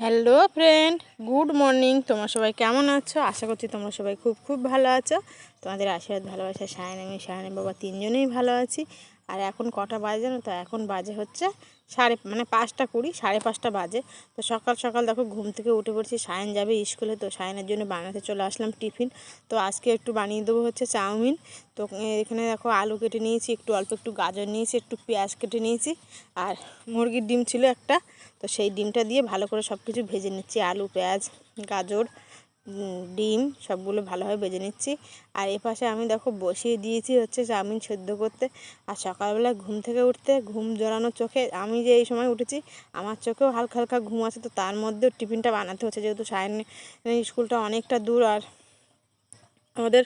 Hello friend, good morning. তোমরা সবাই কেমন আছো? আশা করছি তোমরা সবাই খুব খুব ভালো আছো। তোমাদের আশীর্বাদ, ভালোবাসা, সায়ন আমি সায়নের বাবা তিনজনেই ভালো আছি। আর এখন কটা বাজে জানো তো? এখন বাজে হচ্ছে সাড়ে মানে পাঁচটা কুড়ি, সাড়ে পাঁচটা বাজে। তো সকাল সকাল দেখো ঘুম থেকে উঠে পড়ছি, সায়ন যাবে স্কুলে। তো সায়নের জন্য বানাতে চলে আসলাম টিফিন। তো আজকে একটু বানিয়ে দেবো হচ্ছে চাউমিন। তো এখানে দেখো আলু কেটে নিয়েছি, একটু অল্প একটু গাজর নিয়েছি, একটু পেঁয়াজ কেটে নিয়েছি। আর মুরগির ডিম ছিল একটা। তো সেই ডিমটা দিয়ে ভালো করে সব কিছু ভেজে নিচ্ছি, আলু, পেঁয়াজ, গাজর। ডিম, সবগুলো ভালোভাবে বেজে নিচ্ছি। আর এপাশে আমি দেখো বসিয়ে দিয়েছি হচ্ছে চাউমিন সেদ্ধ করতে। আর সকালবেলা ঘুম থেকে উঠতে ঘুম জড়ানো চোখে আমি যে এই সময় উঠেছি, আমার চোখেও হালকা হালকা ঘুম আছে তো তার মধ্যেও টিফিনটা বানাতে হচ্ছে, যেহেতু সায়ন স্কুলটা অনেকটা দূর আর আমাদের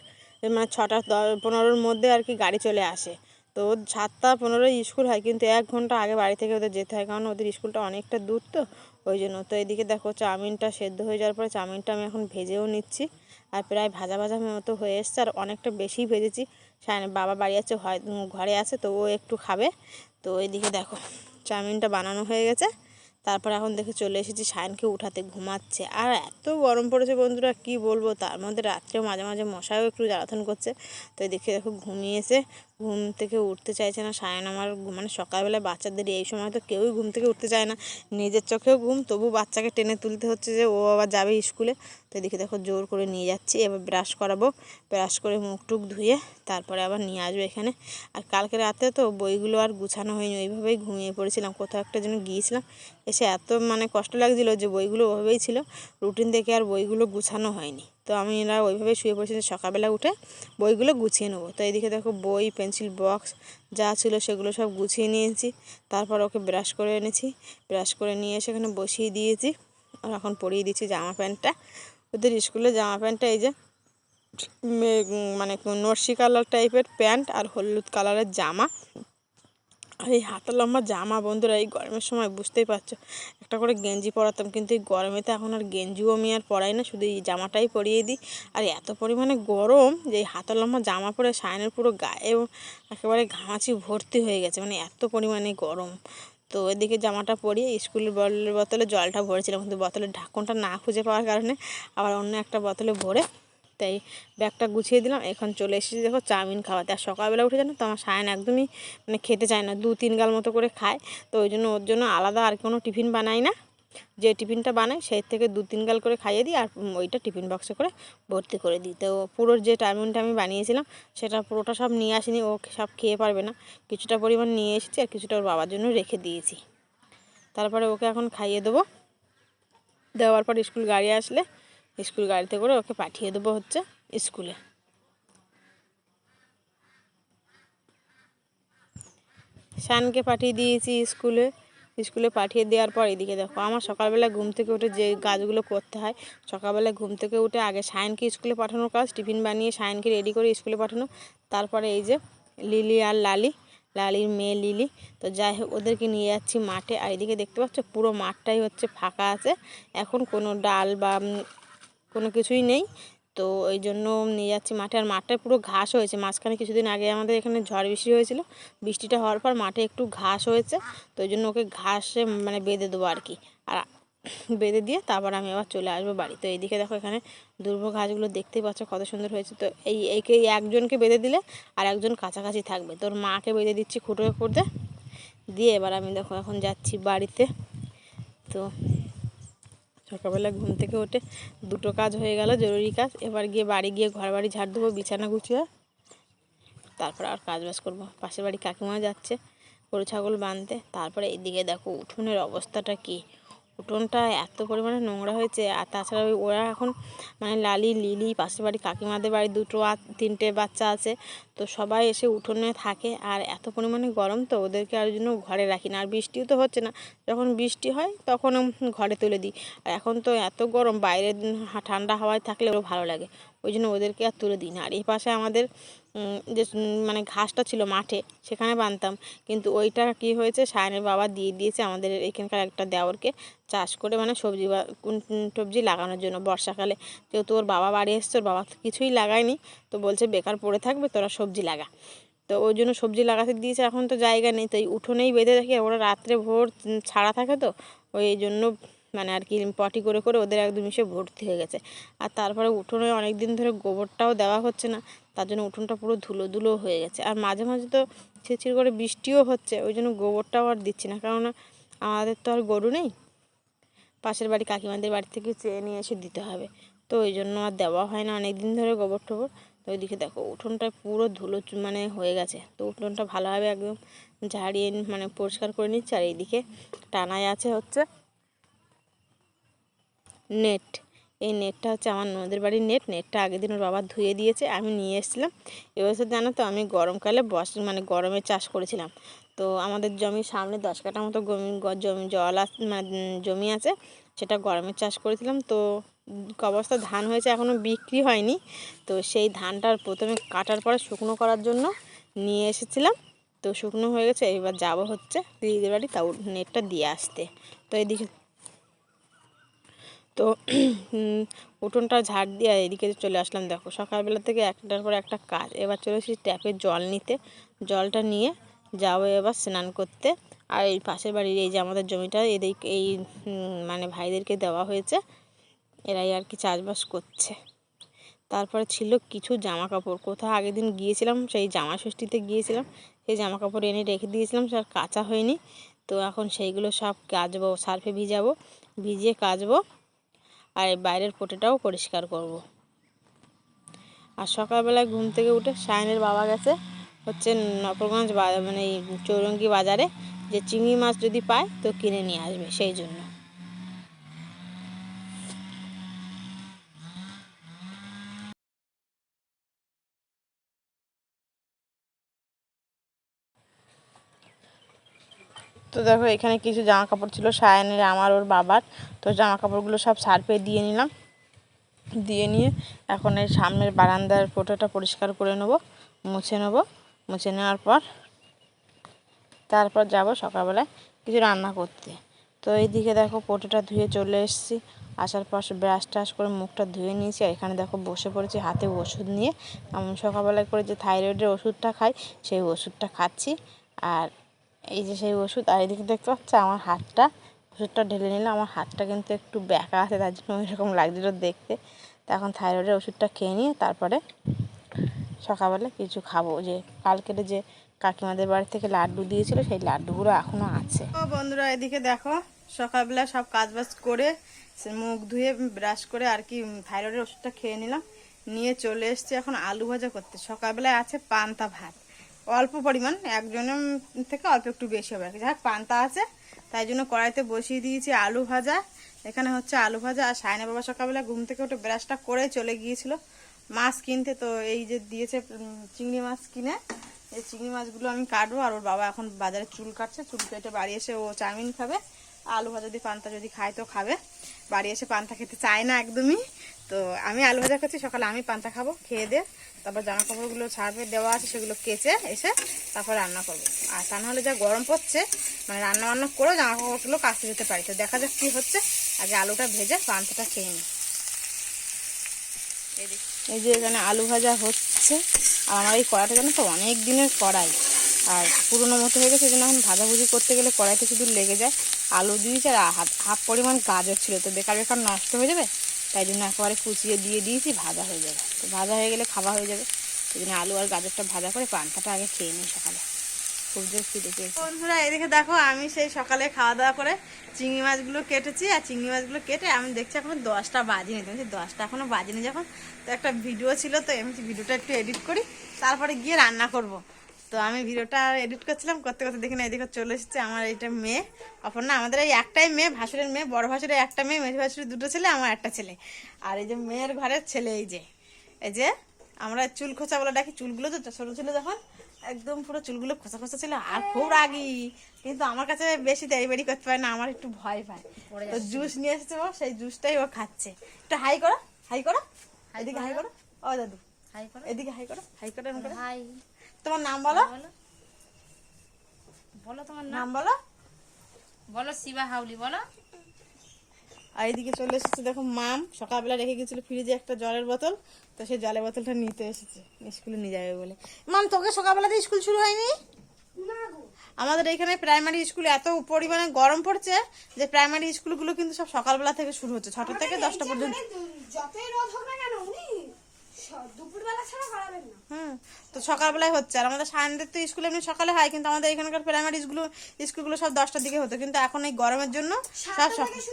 মানে ছটা পনেরোর মধ্যে আর কি গাড়ি চলে আসে। তো সাতটা পনেরোই স্কুল হয়, কিন্তু এক ঘণ্টা আগে বাড়ি থেকে ওদের যেতে হয়, কারণ ওদের স্কুলটা অনেকটা দূর তো। ওই জন্য। তো এদিকে দেখো চাউমিনটা সেদ্ধ হয়ে যাওয়ার পরে চাউমিনটা আমি এখন ভেজেও নিচ্ছি। আর প্রায় ভাজা ভাজা মতো হয়ে এসছে আর অনেকটা বেশি ভেজেছি। বাবা বাড়ি আছে, হয় ঘরে আছে, তো ও একটু খাবে। তো এদিকে দেখো চাউমিনটা বানানো হয়ে গেছে। তারপর এখন দেখে চলে এসেছি, সায়নকে উঠাতে ঘুমাচ্ছে। আর এত গরম পড়েছে বন্ধুরা, কি বলব? তার মধ্যে রাত্রেও মাঝে মাঝে মশাও একটু জ্বালাতন করছে। তো এদিকে দেখো ঘুমিয়েছে। ঘুম থেকে উঠতে চাইছে না। সায়ন আমার মানে সকালবেলায় বাচ্চাদের এই সময় তো কেউই ঘুম থেকে উঠতে চায় না। নিজের চোখেও ঘুম তবু বাচ্চাকে টেনে তুলতে হচ্ছে যে, ও আবার যাবে স্কুলে। তো এদিকে দেখো জোর করে নিয়ে যাচ্ছি, এবার ব্রাশ করাবো। ব্রাশ করে মুখ টুক ধুয়ে তারপরে আবার নিয়ে আসব এখানে। আর কালকে রাতে তো বইগুলো আর গুছানো হয়নি, ওইভাবেই ঘুমিয়ে পড়েছিলাম। কোথাও একটা জন্য গিয়েছিলাম, এসে এত মানে কষ্ট লাগছিল যে বইগুলো ওভাবেই ছিল। রুটিন দেখে আর বইগুলো গুছানো হয়নি। তো আমি এরা ওইভাবে শুয়ে পড়েছি সকালবেলা উঠে বইগুলো গুছিয়ে নেব। তো এইদিকে দেখো বই, পেন্সিল, বক্স যা ছিল সেগুলো সব গুছিয়ে নিয়েছি। তারপর ওকে ব্রাশ করে এনেছি। ব্রাশ করে নিয়ে এসে এখানে বসিয়ে দিয়েছি। আর এখন পরিয়ে দিচ্ছি জামা প্যান্টটা। ওদের স্কুলে জামা প্যান্টটা এই যে মানে নর্সি কালার টাইপের প্যান্ট আর হলুদ কালারের জামা। এই হাতা লম্বা জামা বন্ধুরা, এই গরমের সময় বুঝতেই পারছ। একটা করে গেঞ্জি পরাতাম, কিন্তু এই গরমেতে এখন আর গেঞ্জিও আমি আর পরাই না, শুধু এই জামাটাই পরিয়ে দিই। আর এত পরিমাণে গরম যে এই হাতা লম্বা জামা পরে সায়নের পুরো গায়ে একেবারে ঘামাচি ভর্তি হয়ে গেছে মানে এত পরিমাণে গরম। তো এদিকে জামাটা পরিয়ে স্কুলের বলের বোতলে জলটা ভরেছিলাম, কিন্তু বোতলের ঢাকনটা না খুঁজে পাওয়ার কারণে আবার অন্য একটা বোতলে ভরে তাই ব্যাগটা গুছিয়ে দিলাম, এখন চলে এসেছি দেখো চাউমিন খাওয়াতে। আর সকালবেলা উঠে জানো তো, আমার সায়ন একদমই মানে খেতে চায় না, দু তিন গাল মতো করে খায়। তো ওই জন্য ওর জন্য আলাদা আর কোনো টিফিন বানাই না। যে টিফিনটা বানাই সেই থেকে দু তিন গাল করে খাইয়ে দিই আর ওইটা টিফিন বক্সে করে ভর্তি করে দিই। তো পুরো যে টাইমিংটা আমি বানিয়েছিলাম, সেটা পুরোটা সব নিয়ে আসিনি, ও সব খেয়ে পারবে না। কিছুটা পরিমাণ নিয়ে এসেছি আর কিছুটা ওর বাবার জন্য রেখে দিয়েছি। তারপরে ওকে এখন খাইয়ে দেবো। দেওয়ার পর স্কুল গাড়ি আসলে স্কুল গাড়িতে করে ওকে পাঠিয়ে দেবো হচ্ছে স্কুলে। শানকে পাঠিয়ে দিয়েছি স্কুলে। স্কুলে পাঠিয়ে দেওয়ার পর এদিকে দেখো, আমার সকালবেলা ঘুম থেকে উঠে যে কাজগুলো করতে হয়, সকালবেলা ঘুম থেকে উঠে আগে সায়নকে স্কুলে পাঠানোর কাজ, টিফিন বানিয়ে সায়নকে রেডি করে স্কুলে পাঠানো। তারপরে এই যে লিলি আর লালি, লালির মেয়ে লিলি। তো যাই হোক, ওদেরকে নিয়ে যাচ্ছি মাঠে। আর এদিকে দেখতে পাচ্ছ পুরো মাঠটাই হচ্ছে ফাঁকা আছে। এখন কোনো ডাল বা কোনো কিছুই নেই। তো ওই জন্য নিয়ে যাচ্ছি মাঠে। আর মাঠটায় পুরো ঘাস হয়েছে। মাঝখানে কিছুদিন আগে আমাদের এখানে ঝড় বৃষ্টি হয়েছিল। বৃষ্টিটা হওয়ার পর মাঠে একটু ঘাস হয়েছে। তো ওই জন্য ওকে ঘাসে মানে বেঁধে দেবো আর কি। আর বেঁধে দিয়ে তারপর আমি আবার চলে আসব বাড়ি। তো এইদিকে দেখো এখানে দুর্ভ ঘাসগুলো দেখতেই পাচ্ছ কত সুন্দর হয়েছে। তো এই এইকে একজনকে বেঁধে দিলে আর একজন কাছাকাছি থাকবে। তোর মাকে বেঁধে দিচ্ছি খুঁটো করতে দিয়ে এবার আমি দেখো এখন যাচ্ছি বাড়িতে। তো সকালবেলা ঘুম থেকে ওঠে দুটো কাজ হয়ে গেল, জরুরি কাজ। এবার গিয়ে বাড়ি গিয়ে ঘর বাড়ি ঝাড় দেবো, বিছানা গুছিয়ে। তারপর আর কাজ বাজ করব। পাশের বাড়ি কাকিমা যাচ্ছে গরু, ছাগল বাঁধতে তারপরে এদিকে দেখো, উঠোনের অবস্থাটা কী? উঠোনটা এত পরিমাণে নোংরা হয়েছে, আর তাছাড়া ওই ওরা এখন মানে লালি, লিলি, পাশের বাড়ি কাকিমাদের বাড়ি দুটো আর তিনটে বাচ্চা আছে, তো সবাই এসে উঠোনে থাকে, আর এত পরিমাণে গরম তো ওদেরকে আর জন্য ঘরে রাখি না, আর বৃষ্টিও তো হচ্ছে না। যখন বৃষ্টি হয় তখন ঘরে তুলে দিই, আর এখন তো এত গরম, বাইরে ঠান্ডা হাওয়ায় থাকলে ওরও ভালো লাগে, ওই জন্য ওদেরকে আর তুলে দিই না, আর এই পাশে আমাদের যে মানে ঘাসটা ছিল মাঠে, সেখানে বানতাম। কিন্তু ওইটা কি হয়েছে, সায়নের বাবা দিয়ে দিয়েছে আমাদের এখানকার একটা দেওরকে চাষ করে মানে সবজি বা টবজি লাগানোর জন্য বর্ষাকালে। যেহেতু ওর বাবা বাড়ি এসছে, ওর বাবা কিছুই লাগায়নি, তো বলছে, বেকার পড়ে থাকবে, তোরা সবজি লাগা। তো ওই জন্য সবজি লাগাতে দিয়েছে, এখন তো জায়গা নেই, তো এই উঠোনেই বেঁধে রাখি ওরা রাত্রে ভোর ছাড়া থাকে তো, ওই জন্য মানে আর কি পটি করে করে ওদের একদম এসে ভর্তি হয়ে গেছে। আর তারপরে উঠোনে অনেক দিন ধরে গোবরটাও দেওয়া হচ্ছে না তার জন্য উঠোনটা পুরো ধুলো ধুলো হয়ে গেছে। আর মাঝে মাঝে তো ছিঁড় করে বৃষ্টিও হচ্ছে, ওই জন্য গোবরটাও আর দিচ্ছি না। কেননা আমাদের তো আর গরু নেই, পাশের বাড়ি কাকিমাদের বাড়ি থেকে চেয়ে নিয়ে এসে দিতে হবে। তো ওই জন্য আর দেওয়া হয় না অনেক দিন ধরে গোবর টোবর। তো ওইদিকে দেখো, উঠোনটা পুরো ধুলো মানে হয়ে গেছে। তো উঠোনটা ভালোভাবে একদম ঝাড়িয়ে মানে পরিষ্কার করে নিচ্ছে। আর এইদিকে টানায় আছে হচ্ছে নেট এই নেটটা হচ্ছে আমার নদীর বাড়ির নেট নেটটা আগের দিন ওর বাবা ধুয়ে দিয়েছে আমি নিয়ে এসেছিলাম। এবছর জানো তো আমি গরমকালে বস মানে গরমে চাষ করেছিলাম। তো আমাদের জমির সামনে দশ কাঠা মতো জমি জল আস মানে জমি আছে সেটা গরমে চাষ করেছিলাম। তো উম, ক বস্তা ধান হয়েছে এখনও বিক্রি হয়নি। তো সেই ধানটার প্রথমে কাটার পরে শুকনো করার জন্য নিয়ে এসেছিলাম। তো শুকনো হয়ে গেছে এবার যাব হচ্ছে দিদিদের বাড়ি তাও নেটটা দিয়ে আসতে। তো এদিকে তো উঠোনটা ঝাড় দিয়ে এদিকে চলে আসলাম। দেখো, সকালবেলা থেকে একটার পর একটা কাজ। এবার চলে এসেছি ট্যাপে জল নিতে। জলটা নিয়ে যাব এবার স্নান করতে। আর এই পাশের বাড়ির এই যে আমাদের জমিটা, এদিক এই মানে ভাইদেরকে দেওয়া হয়েছে। এরাই আর কি চাষবাস করছে। তারপরে ছিল কিছু জামা কাপড় কোথাও আগের দিন গিয়েছিলাম, সেই জামা ষষ্ঠীতে গিয়েছিলাম। সেই জামা কাপড় এনে রেখে দিয়েছিলাম সে আর কাচা হয়নি। তো এখন সেইগুলো সব কাচবো, সার্ফে ভিজাবো। ভিজিয়ে কাচবো। আর এই বাইরের পোটেটাও পরিষ্কার করব। আর সকালবেলায় ঘুম থেকে উঠে সায়নের বাবা গেছে হচ্ছে নপরগঞ্জ মানে চৌরঙ্গি বাজারে যে চিংড়ি মাছ যদি পায় তো কিনে নিয়ে আসবে সেই জন্য তো দেখো, এখানে কিছু জামা কাপড় ছিল, সায়নের, আমার, ওর বাবার। তো জামা কাপড়গুলো সব সার্ফে দিয়ে নিলাম। দিয়ে নিয়ে এখন এই সামনের বারান্দার ফটোটা পরিষ্কার করে নেব, মুছে নেব। মুছে নেওয়ার পর তারপর যাব সকালবেলায় কিছু রান্না করতে। তো এইদিকে দেখো পোটোটা ধুয়ে চলে এসেছি। আসার পর ব্রাশ টাশ করে মুখটা ধুয়ে নিয়েছি। আর এখানে দেখো, বসে পড়েছি হাতে ওষুধ নিয়ে। সকালবেলায় করে যে থাইরয়েডের ওষুধটা খাই, সেই ওষুধটা খাচ্ছি। আর এই যে সেই ওষুধ, আর এদিকে দেখতে পাচ্ছ আমার হাতটা, ওষুধটা ঢেলে নিলাম, আমার হাতটা কিন্তু একটু ব্যাকা আছে, তার জন্য এরকম লাগছিল দেখতে। তো এখন থাইরয়েডের ওষুধটা খেয়ে নিয়ে তারপরে সকালবেলা কিছু খাব। যে কালকের যে কাকিমাদের বাড়ি থেকে লাড্ডু দিয়েছিল, সেই লাড্ডুগুলো এখনও আছে। ও বন্ধুরা, এদিকে দেখো, সকালবেলা সব কাজ বাজ করে মুখ ধুয়ে ব্রাশ করে আর কি থাইরয়েডের ওষুধটা খেয়ে নিলাম। নিয়ে চলে এসেছি এখন আলু ভাজা করতে। সকালবেলায় আছে পান্তা ভাত। অল্প পরিমাণ, একজনের থেকে অল্প একটু বেশি হবে। আর কি যাই পান্তা আছে, তাই জন্য কড়াইতে বসিয়ে দিয়েছি আলু ভাজা। এখানে হচ্ছে আলু ভাজা, আর সায়না বাবা সকালবেলা ঘুম থেকে ওটা ব্রাশটা করে চলে গিয়েছিল। মাছ কিনতে, তো এই যে দিয়েছে চিংড়ি মাছ কিনে, এই চিংড়ি মাছগুলো আমি কাটবো। আর ওর বাবা এখন বাজারে চুল কাটছে, চুল কেটে বাড়ি এসে ও চাউমিন খাবে। আলু ভাজা যদি পান্তা যদি খায় তো খাবে। বাড়ি এসে পান্তা খেতে চায় না একদমই। তো আমি আলু ভাজা খাচ্ছি সকালে আমি পান্তা খাব, খেয়ে দিয়ে তারপর জামা কাপড়গুলো ছাড়বে, দেওয়া আছে, সেগুলো কেচে এসে তারপর রান্না করব। আর তা নাহলে যা গরম পড়ছে মানে রান্না বান্না করেও জামা কাপড়গুলো কাচতে যেতে পারি। তো দেখা যাক কী হচ্ছে। আগে আলুটা ভেজে পান্তাটা খেয়ে নিই। এই যে এখানে আলু ভাজা হচ্ছে। আর আমার এই কড়াটা জানো তো, অনেক দিনের কড়াই। আর পুরোনো মতো হয়ে গেছে, এই এখন ভাজাভুজি করতে গেলে কড়াইতে শুধু লেগে যায় আলু দিয়েছি আর হাফ পরিমাণ গাজর ছিল, তো বেকার বেকার নষ্ট হয়ে যাবে, তাই জন্য একেবারে কুচিয়ে দিয়ে দিয়েছি, ভাজা হয়ে যাবে। তো ভাজা হয়ে গেলে খাওয়া হয়ে যাবে সেই জন্য আলু আর গাজরটা ভাজা করে পান্তাটা আগে খেয়ে নিই সকালে। খুব জোর খিদে এদিকে দেখো আমি সেই সকালে খাওয়া দাওয়া করে চিংড়ি মাছগুলো কেটেছি, আর চিংড়ি মাছগুলো কেটে আমি দেখছি এখন দশটা বাজিনি তুমি দশটা এখনও বাজিনি যখন, তো একটা ভিডিও ছিল, তো আমি ভিডিওটা একটু এডিট করি, তারপরে গিয়ে রান্না করব। তো আমি ভিডিওটা এডিট করছিলাম করতে করতে দেখি না এদিকে চলে এসেছে আমার এইটা মেয়ে অপর্ণা। আমাদের এই একটাই মেয়ে ভাসুরের মেয়ে বড় ভাসুরের একটা মেয়ে মেয়ে ভাসুরের দুটো ছেলে আমার একটা ছেলে। আর এই যে মেয়ের ঘরের ছেলে এই যে এই যে আমরা চুল খোঁচা বলে ডাকি চুলগুলো তো ছোটো ছিল যখন একদম পুরো চুলগুলো খোঁচা খোঁচা ছিল আর খুব রাগি। কিন্তু আমার কাছে বেশি দেরি বেরি করতে পারে না আমার একটু ভয় পায়। তো জুস নিয়ে এসেছে ও সেই জুসটাই ও খাচ্ছে। একটু হাই করো হাই করো। এদিকে হাই করো? ও দাদু হাই করো? এদিকে হাই করো হাই করো। হাই। তোমার নাম বলো? বলো। তোমার নাম। বলো। বলো শিবা হাউলি বলো। আর এইদিকে চলে এসেছে দেখো মাম সকালবেলা রেখে গেছিল ফ্রিজে একটা জলের বোতল তো সেই জলের বোতলটা নিতে এসেছে। স্কুলে নিয়ে যাবে বলে। মাম তোকে সকালবেলা দিয়ে স্কুল শুরু হয়নি? আমাদের এখানে প্রাইমারি স্কুলে এত পরিমাণে গরম পড়ছে যে প্রাইমারি স্কুলগুলো কিন্তু সব সকালবেলা থেকে শুরু হচ্ছে ছটা থেকে দশটা পর্যন্ত। যতই রোদ হোক না কেন উনি দুপুরবেলা ছাড়া করাবেন না। হুম তো সকালবেলায় হচ্ছে। আর আমাদের সানডে তো স্কুল এমনি সকালে হয় কিন্তু আমাদের এখানকার প্রাইমারি স্কুল স্কুলগুলো সব দশটার দিকে হতো। কিন্তু এখন এই গরমের জন্য সব সকাল দিচ্ছে।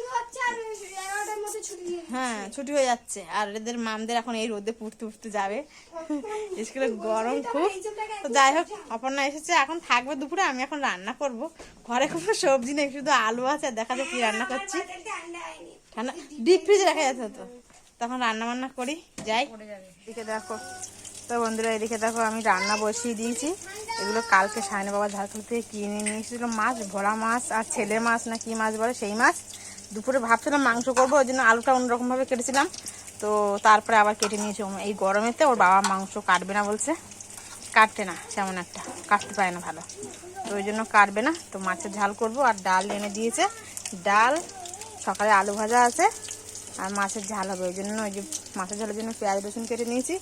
হ্যাঁ ছুটি হয়ে যাচ্ছে। আর এদের মামদের এখন এই রোদে পুড়তে পুড়তে যাবে। স্কুলে গরম খুব। তো যাই হোক অপর্ণা এসেছে। এখন থাকবে দুপুরে আমি এখন রান্না করব। ঘরে কোনো সবজি নেই শুধু আলু আছে। আর দেখা যাক কি রান্না করছি। আন্ডা আইনি ঠান্ডা ডিপ ফ্রিজে রাখা যেত তো। তখন রান্না বান্না করি যাই। পড়ে যাবে। দেখো। তো বন্ধুরা, এদিকে দেখো আমি রান্না বসিয়ে দিয়েছি। এগুলো কালকে সায়না বাবা ঝাড়খণ্ড থেকে কিনে নিয়ে এসেছিল। মাছ ভোলা মাছ আর ছেলে মাছ না কি মাছ বলে সেই মাছ। দুপুরে ভাবছিলাম মাংস করব, ওই জন্য আলুটা অন্যরকমভাবে কেটেছিলাম। তো তারপরে আবার কেটে নিয়েছি। এই গরমেতে ওর বাবা মাংস কাটবে না বলছে। কাটতে না তেমন একটা। কাটতে পারে না ভালো। তো ওই জন্য কাটবে না। তো মাছের ঝাল করব আর ডাল এনে দিয়েছে। ডাল, সকালে আলু ভাজা আছে। আর মাছের ঝাল হবে। ওই জন্য ওই যে মাছের ঝালের জন্য পেঁয়াজ রসুন কেটে নিয়েছি।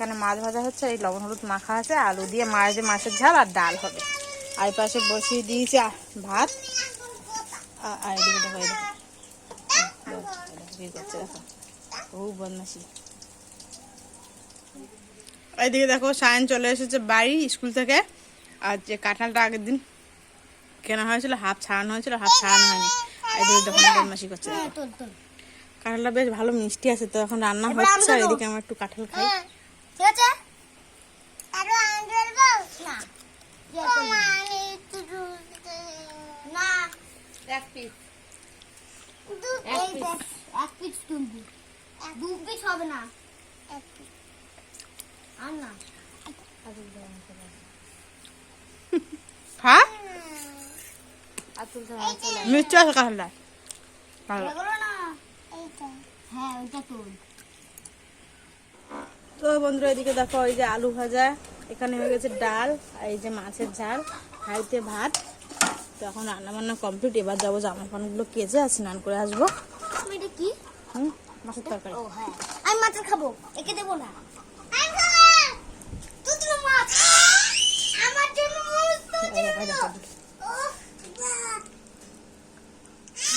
এখানে মাছ ভাজা হচ্ছে এই লবণ হলুদ মাখা আছে আলু দিয়ে মাছ দিয়ে মাছের ঝাল আর ডাল হবে। আর পাশে বসিয়ে দিয়েছি ভাত। আর এদিকে দেখো দেখো। দেখো, দেখো, করছে দেখো বদমাসি দেখো সায়ন চলে এসেছে বাড়ি স্কুল থেকে। আর যে কাঁঠালটা আগের দিন কেনা হয়েছিল হাফ ছাড়ানো হয়েছিল হাফ ছাড়ানো হয়নি। এইদিকে দেখো বদমাসি করছে কাঁঠালটা বেশ ভালো মিষ্টি আছে তো এখন রান্না হচ্ছে। এদিকে আমার একটু কাঁঠাল খাই। ঠিক আছে? আরও না না এক পিস এই দেখ, এক পিস তুলবি দু। পিস হবে না। আর না। খা আর তুলতে হবে মিষ্টি আছে হ্যাঁ ওইটা তুল। তো বন্ধুরা এদিকে দেখো এই যে আলু ভাজা এখানে হয়ে গেছে ডাল আর এই যে মাছের ঝাল হাইতে ভাত। তো এখন রান্না বান্না কমপ্লিট এবার যাব জামা প্যান্টগুলো কেজে আর স্নান করে আসব। এটা কি? হুম? মাছের তরকারি। ও হ্যাঁ। আমি মাছের খাব একে দেবো না।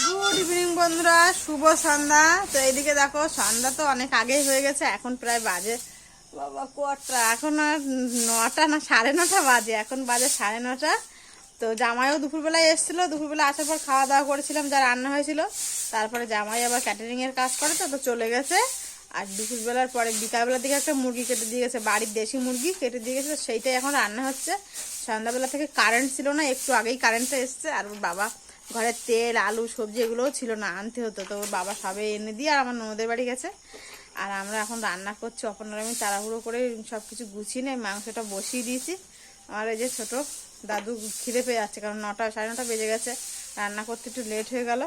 গুড ইভিনিং বন্ধুরা। শুভ সন্ধ্যা। তো এইদিকে দেখো সন্ধ্যা তো অনেক আগেই হয়ে গেছে এখন প্রায় বাজে বাবা কটা এখন নটা না, সাড়ে নটা বাজে। এখন বাজে সাড়ে নটা। তো জামাইও দুপুরবেলায় এসেছিল। দুপুরবেলা আসার পর খাওয়া দাওয়া করেছিলাম, যা রান্না হয়েছিল। তারপরে জামাই আবার ক্যাটারিংয়ের কাজ করে, তো তো চলে গেছে। আর দুপুরবেলার পরে বিকালবেলার দিকে একটা মুরগি কেটে দিয়ে গেছে, বাড়ির দেশি মুরগি কেটে দিয়ে গেছে সেইটাই এখন রান্না হচ্ছে। সন্ধ্যাবেলা থেকে কারেন্ট ছিল না, একটু আগেই কারেন্টটা এসছে। আর ওর বাবা ঘরের তেল, আলু, সবজি এগুলোও ছিল না, আনতে হতো। তো ওর বাবা সবে এনে দিয়ে আর আমার ননদের বাড়ি গেছে। আর আমরা এখন রান্না করছি অপনার আমি তাড়াহুড়ো করে সব কিছু গুছিয়ে নিয়ে মাংসটা বসিয়ে দিয়েছি। আমার এই যে ছোটো দাদু খিদে পেয়ে যাচ্ছে, কারণ নটা, সাড়ে নটা বেজে গেছে। রান্না করতে একটু লেট হয়ে গেল।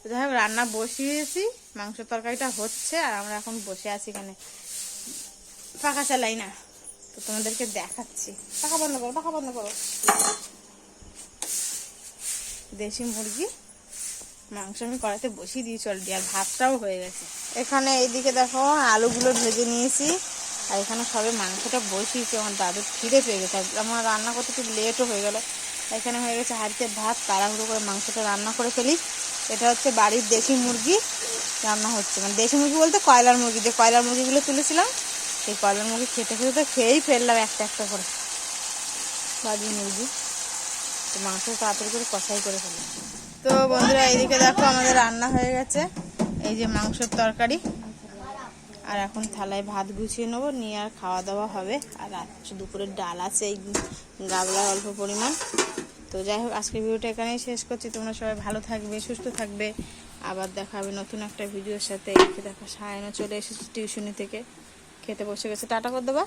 তো যাই হোক, রান্না বসিয়েছি মাংস তরকারিটা হচ্ছে আর আমরা এখন বসে আছি এখানে। পাখা চালাই না। তো তোমাদেরকে দেখাচ্ছি। পাখা বন্ধ করো, পাখা বন্ধ করো। দেশি মুরগি। মাংস আমি কড়াইতে বসিয়ে দিয়েছি অলরেডি আর ভাতটাও হয়ে গেছে। এখানে এইদিকে দেখো, আলুগুলো ভেজে নিয়েছি। আর এখানে সবে মাংসটা বসিয়েছি, আমার দাদুর খিদে পেয়ে গেছে। আমার রান্না করতে একটু লেটও হয়ে গেল। এখানে হয়ে গেছে হাড়িতে ভাত, তাড়াহুড়ো করে মাংসটা রান্না করে ফেলি। এটা হচ্ছে বাড়ির দেশি মুরগি, রান্না হচ্ছে। মানে দেশি মুরগি বলতে কয়লার মুরগি যে কয়লার মুরগিগুলো তুলেছিলাম। সেই কয়লার মুরগি খেতে খেতে তো খেয়েই ফেললাম একটা একটা করে। বাড়ির মুরগি। তো মাংস তাড়াতাড়ি করে কষাই করে ফেলি। তো বন্ধুরা এইদিকে দেখো আমাদের রান্না হয়ে গেছে। এই যে মাংসের তরকারি। আর এখন থালায় ভাত গুছিয়ে নেব, নিয়ে আর খাওয়া দাওয়া হবে। আর দুপুরের ডাল আছে এই গাবলার অল্প পরিমাণ। তো যাই হোক, আজকের ভিডিওটা এখানেই শেষ করছি। তোমরা সবাই ভালো থাকবে, সুস্থ থাকবে। আবার দেখা হবে নতুন একটা ভিডিওর সাথে। দেখো সায়না চলে এসেছে টিউশনি থেকে। খেতে বসে গেছে। টাটা করে দেবা।